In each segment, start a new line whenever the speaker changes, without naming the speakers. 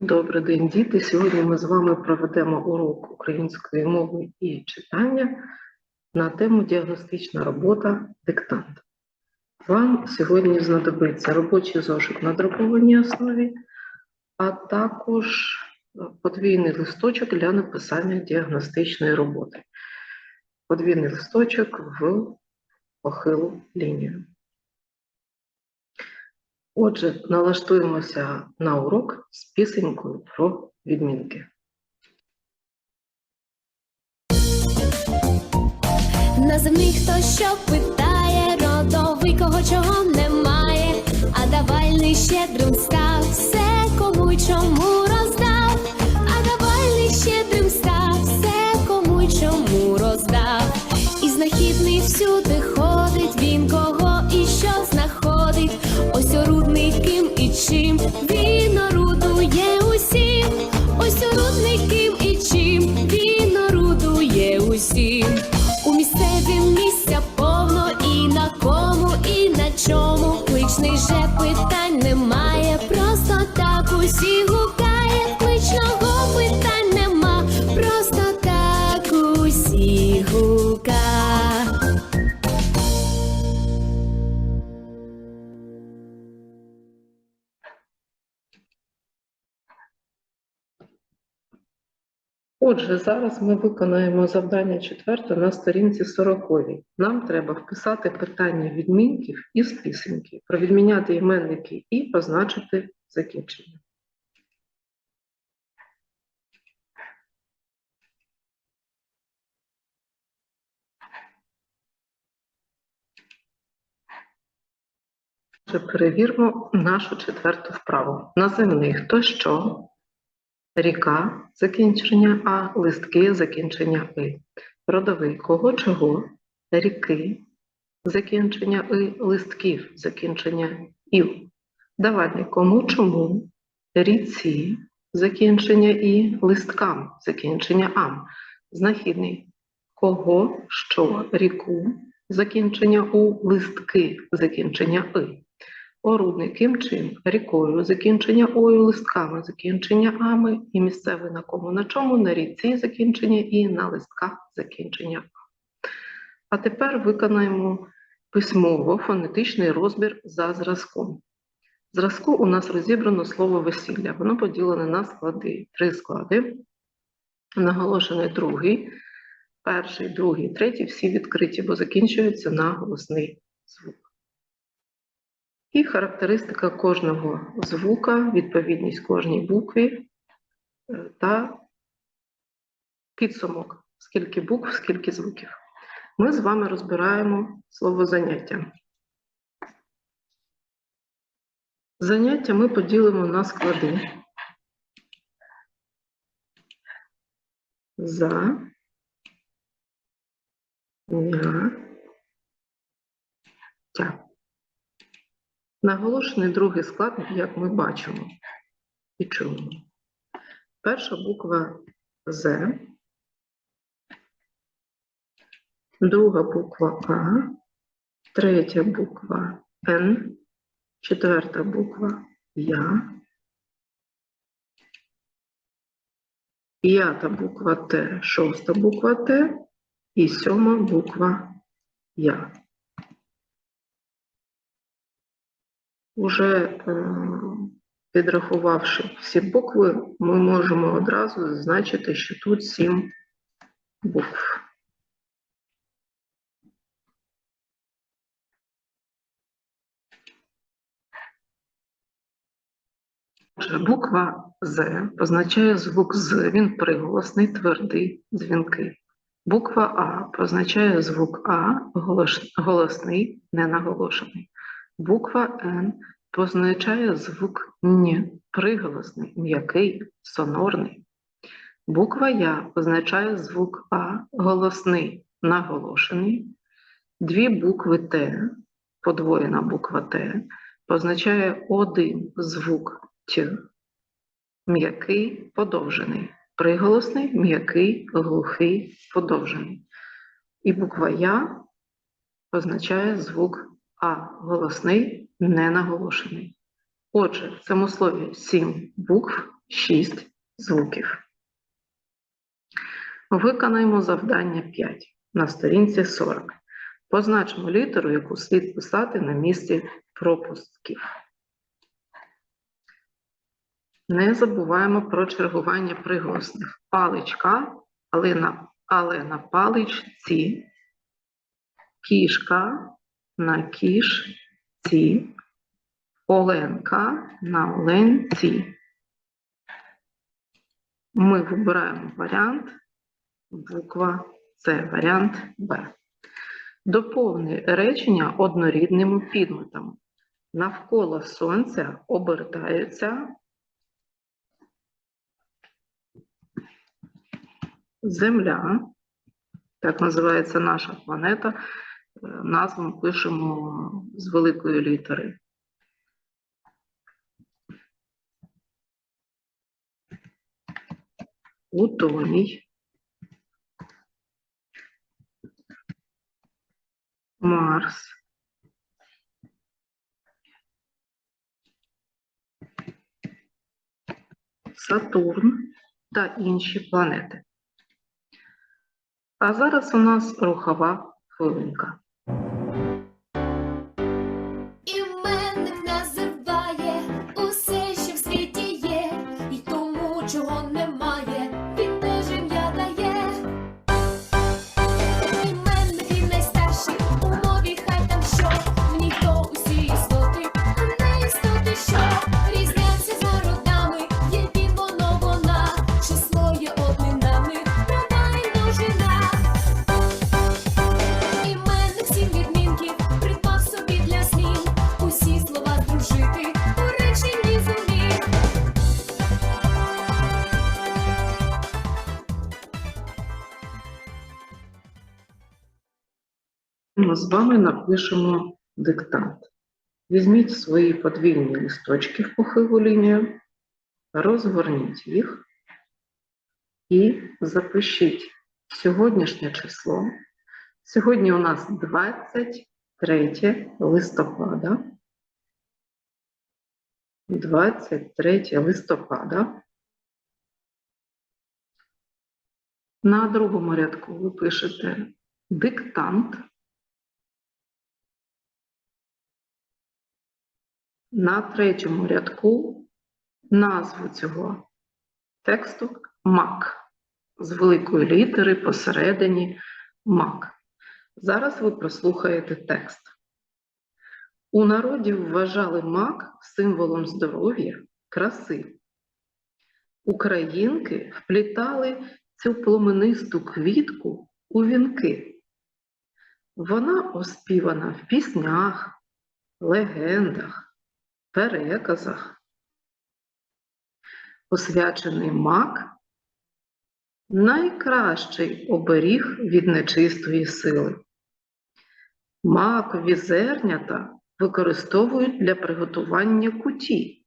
Добрий день, діти. Сьогодні ми з вами проведемо урок української мови і читання на тему діагностична робота диктант. Вам сьогодні знадобиться робочий зошит на друкованій основі, а також подвійний листочок для написання діагностичної роботи. Подвійний листочок в похилу лінію. Отже, налаштуємося на урок з пісенькою про відмінки.
Називний хто що питає, родовий кого чого немає, а давальний щедрим став, все кому й чому роздав, а давальний щедрим став, все кому й чому роздав. І знахідний всюди чим, він орудує усім, ось орудний і чим, він орудує усім. У місцевім місця повно і на кому, і на чому. Кличний же питань
Отже, зараз ми виконаємо завдання четверте на сторінці 40. Нам треба вписати питання відмінків із пісеньки, провідміняти іменники і позначити закінчення. Отже, Перевірмо нашу четверту вправу. Наземний хто що, ріка закінчення А, листки закінчення И. Родовий кого чого, ріки закінчення И, листків закінчення Ів. Давальний кому чому, ріці закінчення І, листкам закінчення Ам. Знахідний кого, що, ріку закінчення У, листки закінчення И. Орудний ким чим, рікою, закінчення ою, листками, закінчення ами, і місцевий на кому на чому, на ріці закінчення і на листках закінчення. а. А тепер виконаємо письмово фонетичний розбір за зразком. В зразку у нас розібрано слово весілля. Воно поділене на склади. Три склади. Наголошений другий, перший, другий, третій, всі відкриті, бо закінчуються на голосний звук. І характеристика кожного звука, відповідність кожній букві е, та підсумок, скільки букв, скільки звуків. Ми з вами розбираємо слово заняття. Заняття ми поділимо на склади. За, ня, тя. Наголошений другий склад, як ми бачимо і чуємо. Перша буква З, друга буква А, третя буква Н, четверта буква Я, п'ята буква Т, шоста буква Т. І сьома буква Я. Уже е, підрахувавши всі букви, ми можемо одразу зазначити, що тут сім букв. Буква З позначає звук з, він приголосний, твердий, дзвінкий. Буква А позначає звук А, голос- голосний, ненаголошений. Буква Н позначає звук Н, приголосний, м'який, сонорний. Буква Я позначає звук А, голосний, наголошений. Дві букви Т, подвоєна буква Т, позначає один звук Т, м'який, подовжений. Приголосний, м'який, глухий, подовжений. І буква Я позначає звук А голосний, не наголошений. Отже, в цьому слові сім букв 6 звуків. Виконаємо завдання 5 на сторінці 40. Позначимо літеру, яку слід писати на місці пропусків. Не забуваємо про чергування приголосних. Паличка, але на, але на паличці, кішка на кішці, оленка на оленці. Ми вибираємо варіант буква С, варіант Б. Доповни речення однорідними підметами. Навколо сонця обертаються Земля, так називається наша планета. Назву пишемо з великої літери. Плутоній. Марс. Сатурн та інші планети. А зараз у нас рухова хвилинка.
Thank
you. З вами напишемо диктант. Візьміть свої подвійні листочки в похилу лінію, розгорніть їх і запишіть сьогоднішнє число. Сьогодні у нас 23 листопада. 23 листопада. На другому рядку ви пишете диктант. На третьому рядку назву цього тексту МАК з великої літери посередині МАК. Зараз ви прослухаєте текст. У народі вважали мак символом здоров'я, краси. Українки вплітали цю пломенисту квітку у вінки. Вона оспівана в піснях, легендах, переказах. Освячений мак найкращий оберіг від нечистої сили. Макові зернята використовують для приготування куті.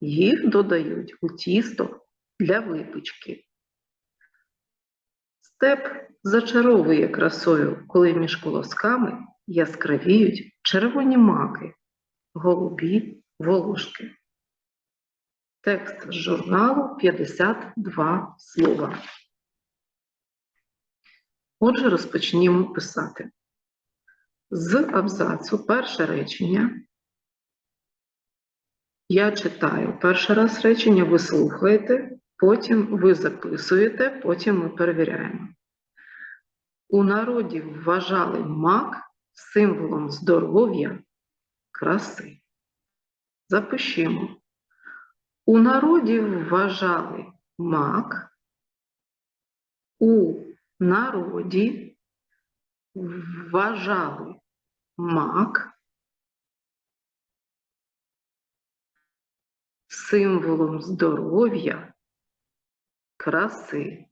Їх додають у тісто для випічки. Степ зачаровує красою, коли між колосками яскравіють червоні маки, голубі волошки. Текст з журналу 52 слова. Отже, розпочнімо писати. З абзацу перше речення. Я читаю перший раз речення, ви слухаєте, потім ви записуєте, потім ми перевіряємо. У народі вважали мак символом здоров'я, краси. Запишімо. У народі вважали мак, у народі вважали мак символом здоров'я, краси,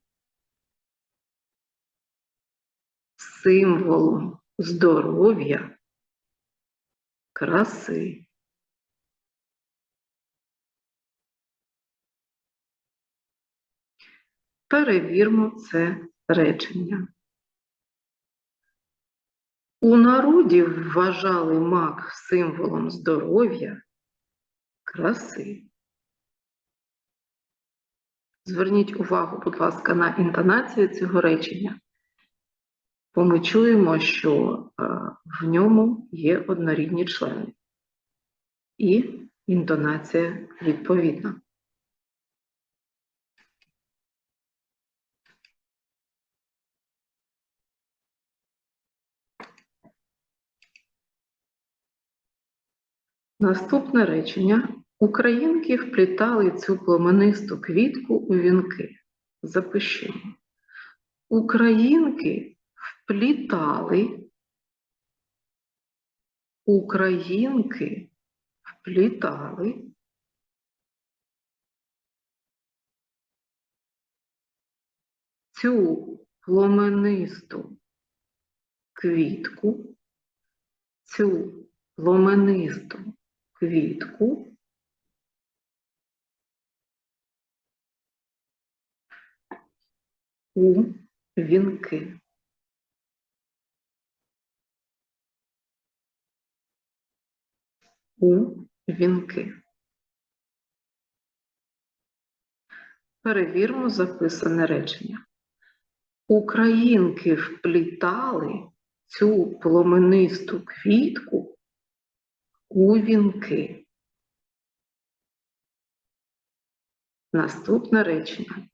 символом здоров'я, краси. Перевірмо це речення. У народі вважали мак символом здоров'я, краси. Зверніть увагу, будь ласка, на інтонацію цього речення, бо ми чуємо, що е, в ньому є однорідні члени. І інтонація відповідна. Наступне речення. Українки вплітали цю пломенисту квітку у вінки. Запишімо. Українки вплітали. Українки вплітали. Цю пломенисту квітку, цю пломенисту квітку у вінки. У вінки. Перевірмо записане речення. Українки вплітали цю пломенисту квітку у вінки. Наступне речення.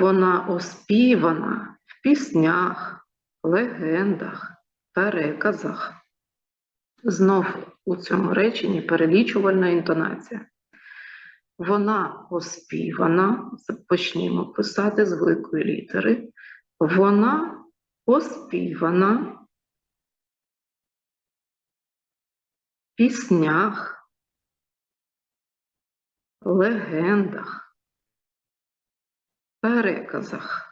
Вона оспівана в піснях, легендах, переказах. Знов у цьому реченні перелічувальна інтонація. Вона оспівана, почнімо писати з великої літери. Вона оспівана в піснях, легендах, переказах.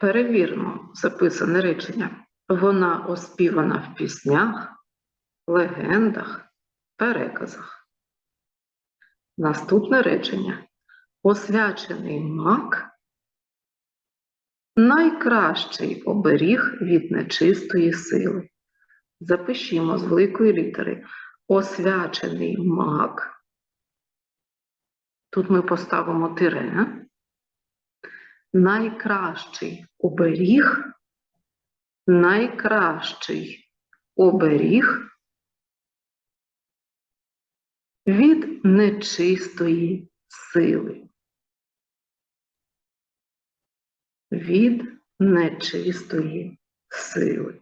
Перевіримо записане речення. Вона оспівана в піснях, легендах, переказах. Наступне речення. Освячений мак найкращий оберіг від нечистої сили. Запишімо з великої літери. Освячений мак. Тут ми поставимо тире. Найкращий оберіг. Найкращий оберіг від нечистої сили. Від нечистої сили.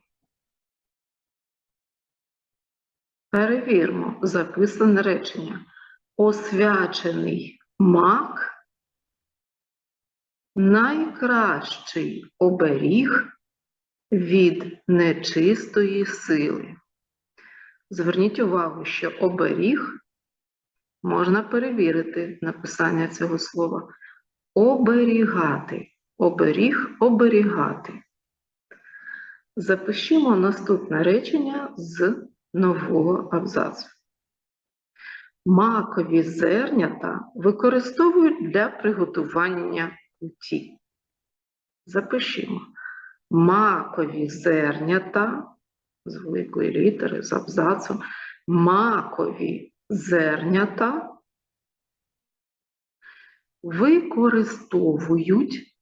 Перевірмо записане речення. Освячений мак найкращий оберіг від нечистої сили. Зверніть увагу, що оберіг можна перевірити написання цього слова. Оберігати. Оберіг оберігати. Запишімо наступне речення з нового абзацу. Макові зернята використовують для приготування куті. Запишімо. Макові зернята з великої літери, з абзацом. Макові зернята використовують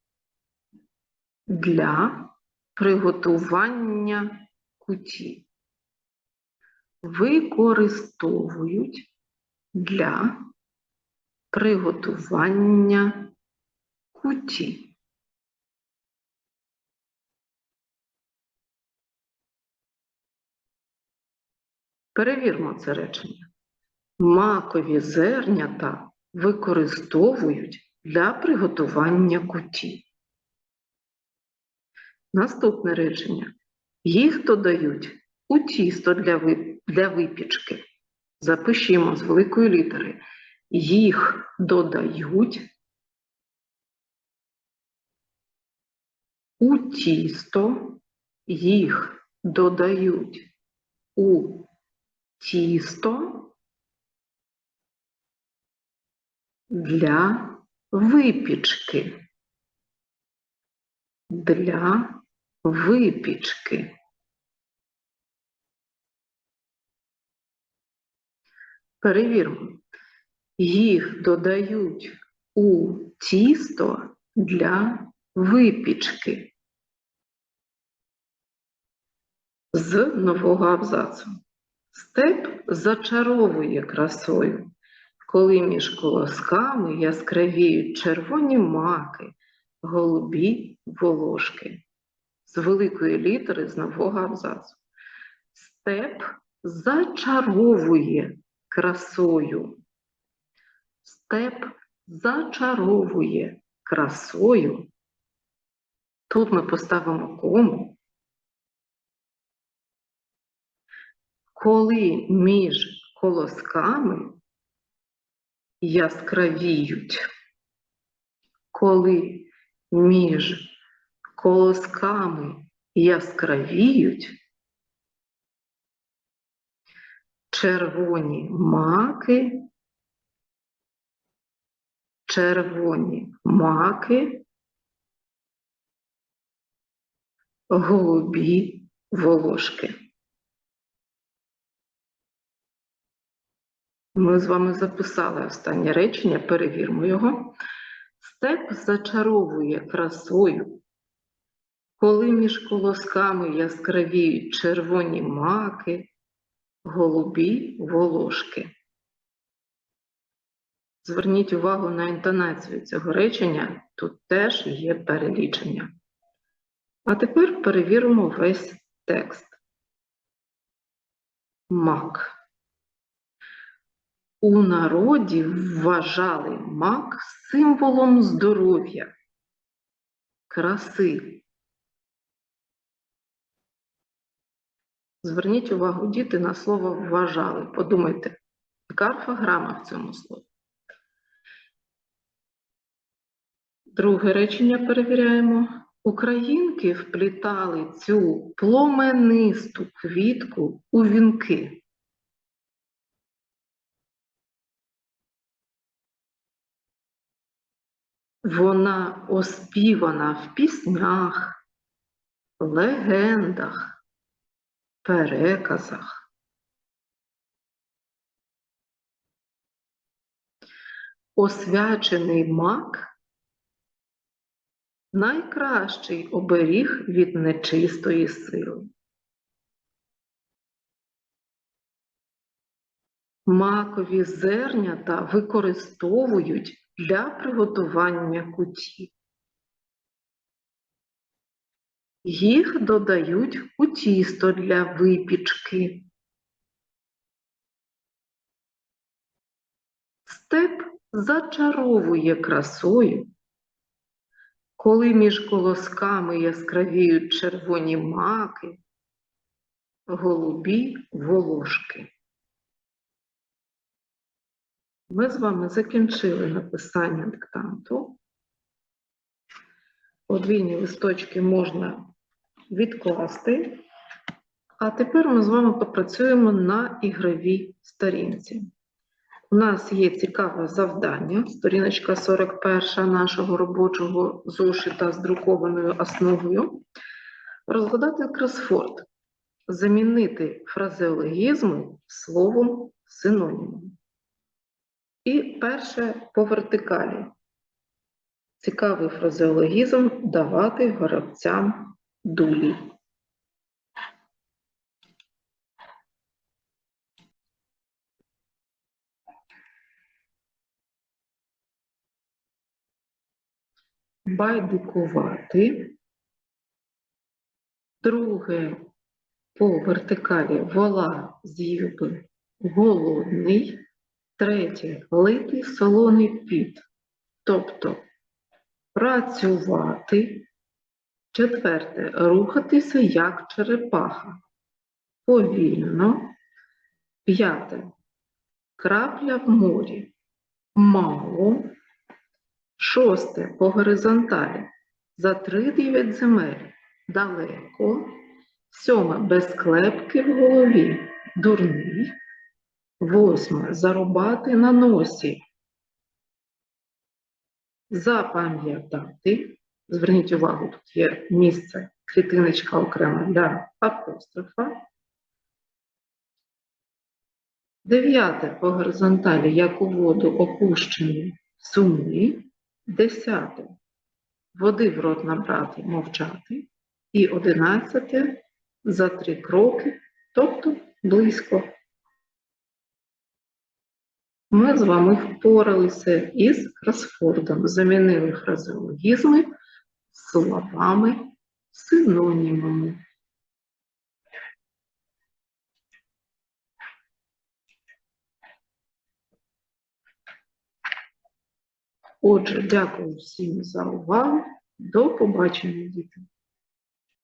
для приготування куті. Використовують для приготування куті. Перевірмо це речення. Макові зернята використовують для приготування куті. Наступне речення. Їх додають у тісто для, для випічки. Запишімо з великої літери. Їх додають у тісто, їх додають у тісто для випічки. Для випічки. Перевірмо. Їх додають у тісто для випічки. З нового абзацу. Степ зачаровує красою, коли між колосками яскравіють червоні маки, голубі волошки. З великої літери з нового абзацу. Степ зачаровує красою. Степ зачаровує красою. Тут ми поставимо кому. Коли між колосками яскравіють, коли між колосками яскравіють, червоні маки, червоні маки, голубі волошки. Ми з вами записали останнє речення, перевірмо його. Степ зачаровує красою, коли між колосками яскравіють червоні маки, голубі волошки. Зверніть увагу на інтонацію цього речення, тут теж є перелічення. А тепер перевіримо весь текст. Мак. У народі вважали мак символом здоров'я, краси. Зверніть увагу, діти, на слово вважали. Подумайте, яка орфограма в цьому слові. Друге речення перевіряємо. Українки вплітали цю пломенисту квітку у вінки. Вона оспівана в піснях, легендах, переказах. Освячений мак найкращий оберіг від нечистої сили. Макові зернята використовують для приготування куті. Їх додають у тісто для випічки. Степ зачаровує красою, коли між колосками яскравіють червоні маки, голубі волошки. Ми з вами закінчили написання диктанту. Подвійні листочки можна відкласти. А тепер ми з вами попрацюємо на ігровій сторінці. У нас є цікаве завдання, сторіночка 41 нашого робочого зошита з друкованою основою. Розгадати кросфорд, замінити фразеологізми словом синонімом. І перше по вертикалі. Цікавий фразеологізм давати горобцям дулі. Байдикувати. Друге по вертикалі вола з'їв би голодний. Третє лити солоний піт, тобто працювати. Четверте рухатися як черепаха. Повільно. П'яте крапля в морі. Мало. Шосте по горизонталі. За три дев'ять земель. Далеко. Сьоме без клепки в голові. Дурний. Восьме зарубати на носі. Запам'ятати. Зверніть увагу, тут є місце, клітиночка окрема для апострофа. Дев'яте по горизонталі, як у воду опущені сумні. Десяте води в рот набрати, мовчати. І одинадцяте за три кроки, тобто близько. Ми з вами впоралися із кросфордом, замінили фразеологізми словами синонімами. Отже, дякую всім за увагу. До побачення, діти.